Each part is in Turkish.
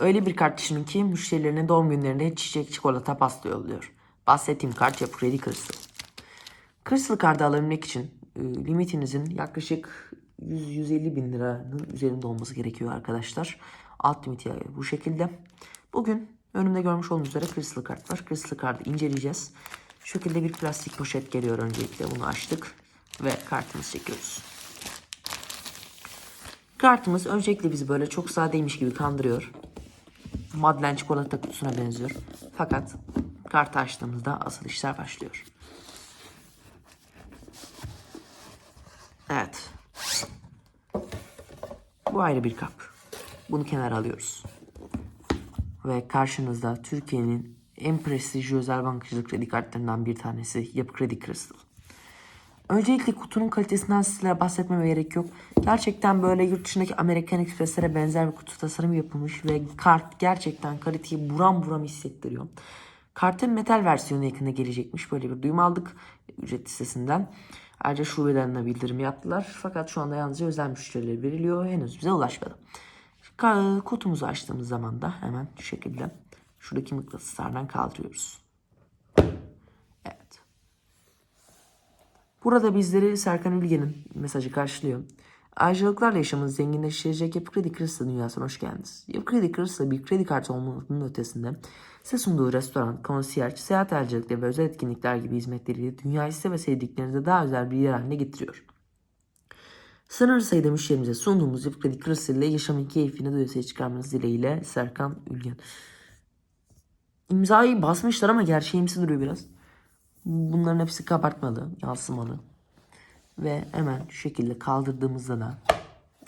Öyle bir kart düşünün ki müşterilerine doğum günlerinde çiçek, çikolata, pasta yolluyor. Bahsettiğim kart yapı kredi Crystal. Crystal kartı alabilmek için e, limitinizin yaklaşık 100-150 bin liranın üzerinde olması gerekiyor arkadaşlar. Alt limiti bu şekilde. Bugün önümde görmüş olduğunuz üzere Crystal kart var. Crystal kartı inceleyeceğiz. Şu şekilde bir plastik poşet geliyor öncelikle. Bunu açtık ve kartımızı çekiyoruz. Kartımız öncelikle bizi böyle çok sadeymiş gibi kandırıyor. Madeleine çikolata kutusuna benziyor. Fakat kartı açtığımızda asıl işler başlıyor. Evet. Bu ayrı bir kap. Bunu kenara alıyoruz. Ve karşınızda Türkiye'nin en prestijli özel bankacılık kredi kartlarından bir tanesi Yapı Kredi Crystal. Öncelikle kutunun kalitesinden sizlere bahsetmeme gerek yok. Gerçekten böyle yurt dışındaki Amerikan Express'lere benzer bir kutu tasarımı yapılmış ve kart gerçekten kaliteyi buram buram hissettiriyor. Kartın metal versiyonu yakında gelecekmiş. Böyle bir duyum aldık ücret listesinden. Ayrıca şubelerine bildirim yaptılar. Fakat şu anda yalnızca özel müşterilere veriliyor. Henüz bize ulaşmadı. Kutumuzu açtığımız zaman da hemen şu şekilde şuradaki mıknatıslardan kaldırıyoruz. Evet. Burada bizleri Serkan Ülgen'in mesajı karşılıyor. Ayrıcalıklarla yaşamınızı zenginleştirecek Yapı Kredi Crystal dünyasına hoş geldiniz. Yapı Kredi Crystal bir kredi kartı olmanın ötesinde size sunduğu restoran, konsiyerj, seyahat elcilikleri ve özel etkinlikler gibi hizmetleriyle dünyayı size ve sevdiklerinize daha özel bir yer haline getiriyor. Sınırlı sayıda müşterimize sunduğumuz Yapı Kredi Crystal ile yaşamın keyfini doyasıya çıkarmanız dileğiyle Serkan Ülgen. İmzayı basmışlar ama gerçeğimsi duruyor biraz. Bunların hepsi kabartmalı, yansımalı. Ve hemen şu şekilde kaldırdığımızda da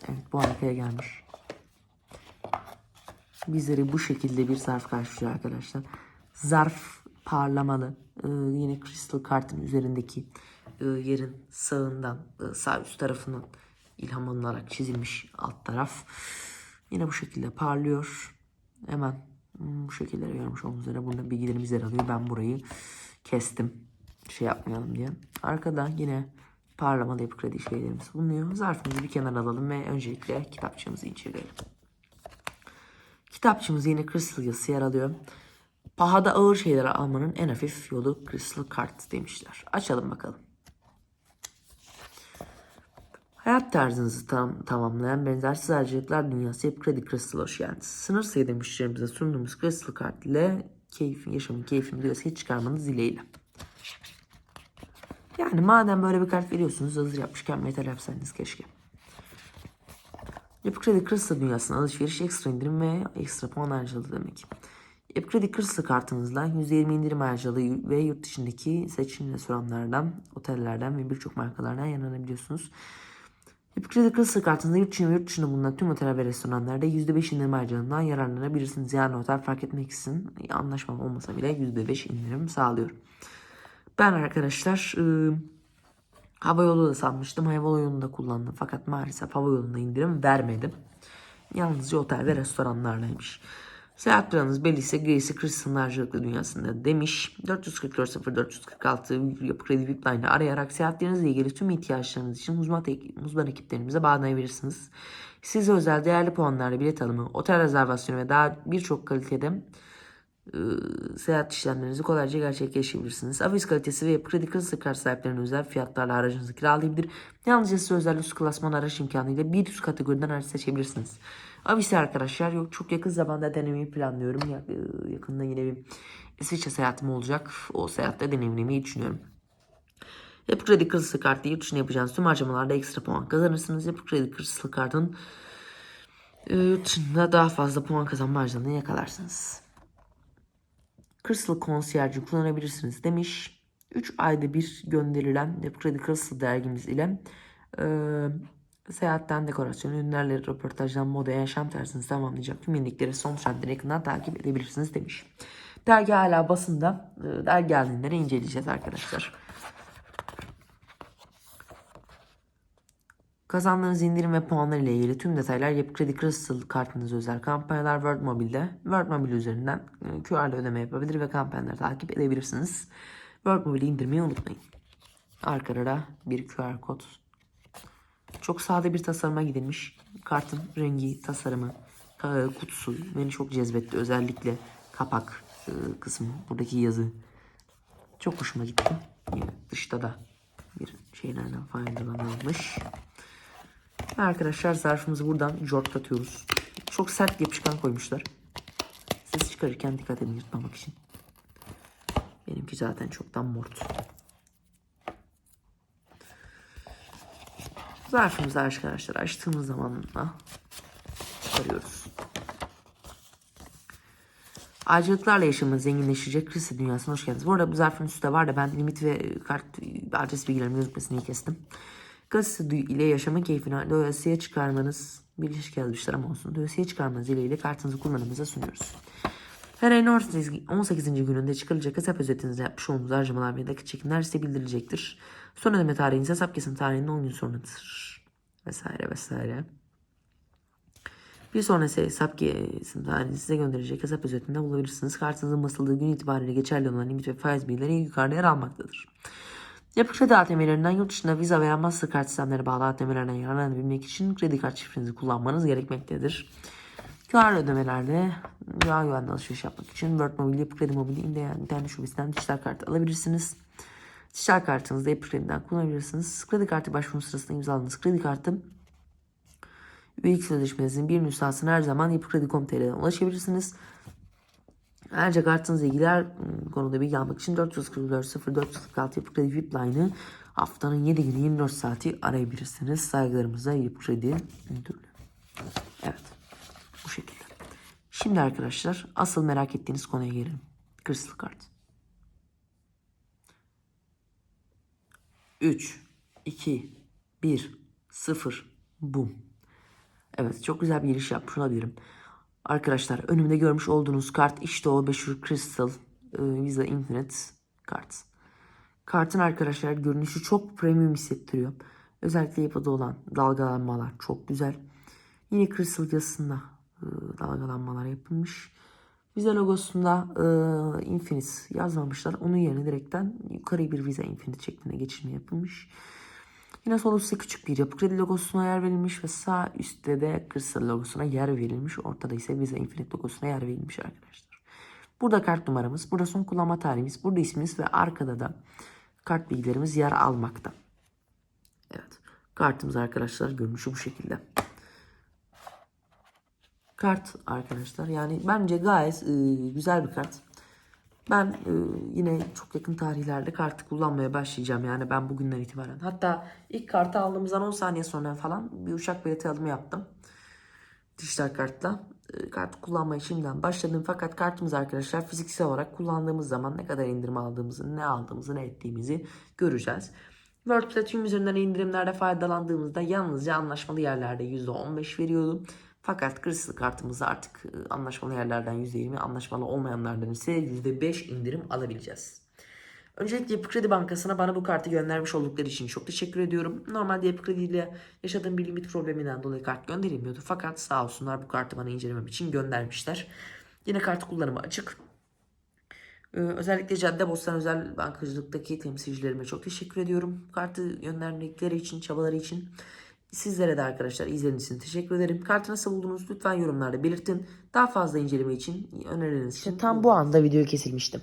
evet bu arkaya gelmiş. Bizleri bu şekilde bir zarf karşılıyor arkadaşlar. Zarf parlamalı. Ee, yine kristal kartın üzerindeki e, yerin sağından e, sağ üst tarafından ilham alınarak çizilmiş alt taraf. Yine bu şekilde parlıyor. Hemen hmm, bu şekilde görmüş olduğunuz üzere burada bilgilerimiz yer alıyor. Ben burayı kestim. Şey yapmayalım diye. Arkada yine parlamalı yapı kredi şeylerimiz bulunuyor. Zarfımızı bir kenara alalım ve öncelikle kitapçığımızı inceleyelim. Kitapçımız yine Crystal yazısı yer alıyor. Pahada ağır şeyleri almanın en hafif yolu Crystal Kart demişler. Açalım bakalım. Hayat tarzınızı tam, tamamlayan benzersiz harcılıklar dünyası hep Kredi Crystal hoş geldiniz. Sınır sayıda müşterimize sunduğumuz Crystal Kart ile keyfin, yaşamın keyfini duyasıya çıkarmanız dileğiyle. Yani madem böyle bir kart veriyorsunuz hazır yapmışken metal yapsaydınız keşke. Yapı Kredi Crystal dünyasına alışveriş ekstra indirim ve ekstra puan harcalı demek. Yapı Kredi Crystal kartınızla %20 indirim harcalı ve yurt dışındaki seçilen restoranlardan, otellerden ve birçok markalardan yararlanabiliyorsunuz. Crystal kartınızda yurt içinde ve yurt dışında bulunan tüm otel ve restoranlarda %5 indirim harcalığından yararlanabilirsiniz. Yani otel fark etmeksizin anlaşmam olmasa bile %5 indirim sağlıyor. Ben arkadaşlar ıı, hava yolu da sanmıştım. Hava yolunda kullandım. Fakat maalesef hava yolunda indirim vermedim. Yalnızca otel ve restoranlarlaymış. Seyahat planınız belli ise gerisi Crystal'ın harcılıklı dünyasında demiş. 444 0446 Yapı Kredi VIP Line'ı arayarak seyahatlerinizle ilgili tüm ihtiyaçlarınız için uzman, uzman ekiplerimize bağlanabilirsiniz. Size özel değerli puanlarla bilet alımı, otel rezervasyonu ve daha birçok kalitede seyahat işlemlerinizi kolayca gerçekleştirebilirsiniz. Afis kalitesi ve yapı kredi kredi kart sahiplerine özel fiyatlarla aracınızı kiralayabilir. Yalnızca size özel üst klasman araç imkanıyla bir üst kategoriden araç seçebilirsiniz. Avisi arkadaşlar yok çok yakın zamanda denemeyi planlıyorum. E, Yakında yine bir İsviçre seyahatim olacak. O seyahatte deneyimlemeyi düşünüyorum. Yapı Kredi Kredi Kartı yurt dışında yapacağınız tüm harcamalarda ekstra puan kazanırsınız. Yapı Kredi Kredi Kart'ın e, yurt dışında daha fazla puan kazanma harcılığını yakalarsınız. Crystal Concierge'ı kullanabilirsiniz demiş. 3 ayda bir gönderilen Yapı Kredi Crystal dergimiz ile e, seyahatten dekorasyon, ürünlerle röportajdan moda, yaşam tarzınızı tamamlayacak tüm yenilikleri son trendleri yakından takip edebilirsiniz demiş. Dergi hala basında. E, dergi geldiğinde inceleyeceğiz arkadaşlar. Kazandığınız indirim ve puanlar ile ilgili tüm detaylar Yapı Kredi Crystal kartınız özel kampanyalar World Mobile'de. World Mobile üzerinden e, QR ile ödeme yapabilir ve kampanyaları takip edebilirsiniz. World Mobile'i indirmeyi unutmayın. Arkada da bir QR kod. Çok sade bir tasarıma gidilmiş. Kartın rengi, tasarımı, e, kutusu beni çok cezbetti. Özellikle kapak e, kısmı, buradaki yazı. Çok hoşuma gitti. Dışta da bir şeylerden faydalanılmış. Ve arkadaşlar zarfımızı buradan jortlatıyoruz. Çok sert yapışkan koymuşlar. Ses çıkarırken dikkat edin yırtmamak için. Benimki zaten çoktan mort. Zarfımızı arkadaşlar açtığımız zaman çıkarıyoruz. Acılıklarla yaşamın zenginleşecek Krista dünyasına hoş geldiniz. Bu arada bu zarfın üstünde var da ben limit ve kart adres bilgilerimi gözükmesini iyi kestim. Krista ile yaşama keyfini doyasıya çıkarmanız bir ilişki yazmışlar ama olsun. Doyasıya çıkarmanız dileğiyle kartınızı kullanımıza sunuyoruz. Her ayın 18. 18. gününde çıkarılacak hesap özetinizde yapmış olduğunuz harcamalar ve nakit çekimler size bildirilecektir. Son ödeme tarihiniz hesap kesim tarihinin 10 gün sonradır. Vesaire vesaire. Bir sonrası hesap kesim tarihini size gönderecek hesap özetinde bulabilirsiniz. Kartınızın basıldığı gün itibariyle geçerli olan limit ve faiz bilgileri yukarıda yer almaktadır. Yapı kredi ATM'lerinden yurt dışında Visa veya Mastercard sistemleri bağlı ATM'lerden yararlanabilmek için kredi kart şifrenizi kullanmanız gerekmektedir. QR ödemelerde daha güvenli alışveriş yapmak için World Mobile Yapı Kredi İndiyen internet şubesinden dijital kart alabilirsiniz. Dijital kartınızı Yapı Kredi'den kullanabilirsiniz. Kredi kartı başvuru sırasında imzaladığınız kredi kartı üyelik sözleşmenizin bir nüshasını her zaman Yapı Kredi.com.tr'den ulaşabilirsiniz. Ayrıca kartınızla ilgili her ım, konuda bilgi almak için 444 0446 Yapı Kredi VIP haftanın 7 günü 24 saati arayabilirsiniz. Saygılarımıza Yapı Kredi Müdürlüğü. Evet. Bu şekilde. Şimdi arkadaşlar asıl merak ettiğiniz konuya gelelim. Crystal kart. 3, 2, 1, 0, boom. Evet çok güzel bir giriş yapmış olabilirim. Arkadaşlar önümde görmüş olduğunuz kart işte o meşhur Crystal e, Visa Infinite kart. Kartın arkadaşlar görünüşü çok premium hissettiriyor. Özellikle yapıda olan dalgalanmalar çok güzel. Yine Crystal yazısında e, dalgalanmalar yapılmış. Visa logosunda e, Infinite yazmamışlar. Onun yerine direkten yukarı bir Visa Infinite şeklinde geçirme yapılmış. Yine sol üstte küçük bir yapı kredi logosuna yer verilmiş ve sağ üstte de Crystal logosuna yer verilmiş. Ortada ise Visa Infinite logosuna yer verilmiş arkadaşlar. Burada kart numaramız, burada son kullanma tarihimiz, burada ismimiz ve arkada da kart bilgilerimiz yer almakta. Evet. Kartımız arkadaşlar görünüşü bu şekilde. Kart arkadaşlar yani bence gayet e, güzel bir kart. Ben e, yine çok yakın tarihlerde kartı kullanmaya başlayacağım. Yani ben bugünden itibaren. Hatta ilk kartı aldığımızdan 10 saniye sonra falan bir uçak bileti alımı yaptım. Dijital kartla. E, kartı kullanmaya şimdiden başladım. Fakat kartımız arkadaşlar fiziksel olarak kullandığımız zaman ne kadar indirim aldığımızı, ne aldığımızı, ne ettiğimizi göreceğiz. World Platinum üzerinden indirimlerde faydalandığımızda yalnızca anlaşmalı yerlerde %15 veriyordu. Fakat Crystal kartımızda artık e, anlaşmalı yerlerden %20, anlaşmalı olmayanlardan ise %5 indirim alabileceğiz. Öncelikle Yapı Kredi Bankası'na bana bu kartı göndermiş oldukları için çok teşekkür ediyorum. Normalde Yapı Kredi ile yaşadığım bir limit probleminden dolayı kart gönderilmiyordu. Fakat sağ olsunlar bu kartı bana incelemem için göndermişler. Yine kart kullanımı açık. Ee, özellikle Caddebostan Özel Bankacılık'taki temsilcilerime çok teşekkür ediyorum. Kartı göndermekleri için, çabaları için. Sizlere de arkadaşlar izlediğiniz için teşekkür ederim. Kartı nasıl buldunuz lütfen yorumlarda belirtin. Daha fazla inceleme için, önerileriniz için. tam bu anda video kesilmiştim.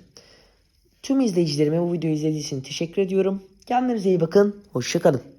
Tüm izleyicilerime bu videoyu izlediğiniz için teşekkür ediyorum. Kendinize iyi bakın. Hoşçakalın.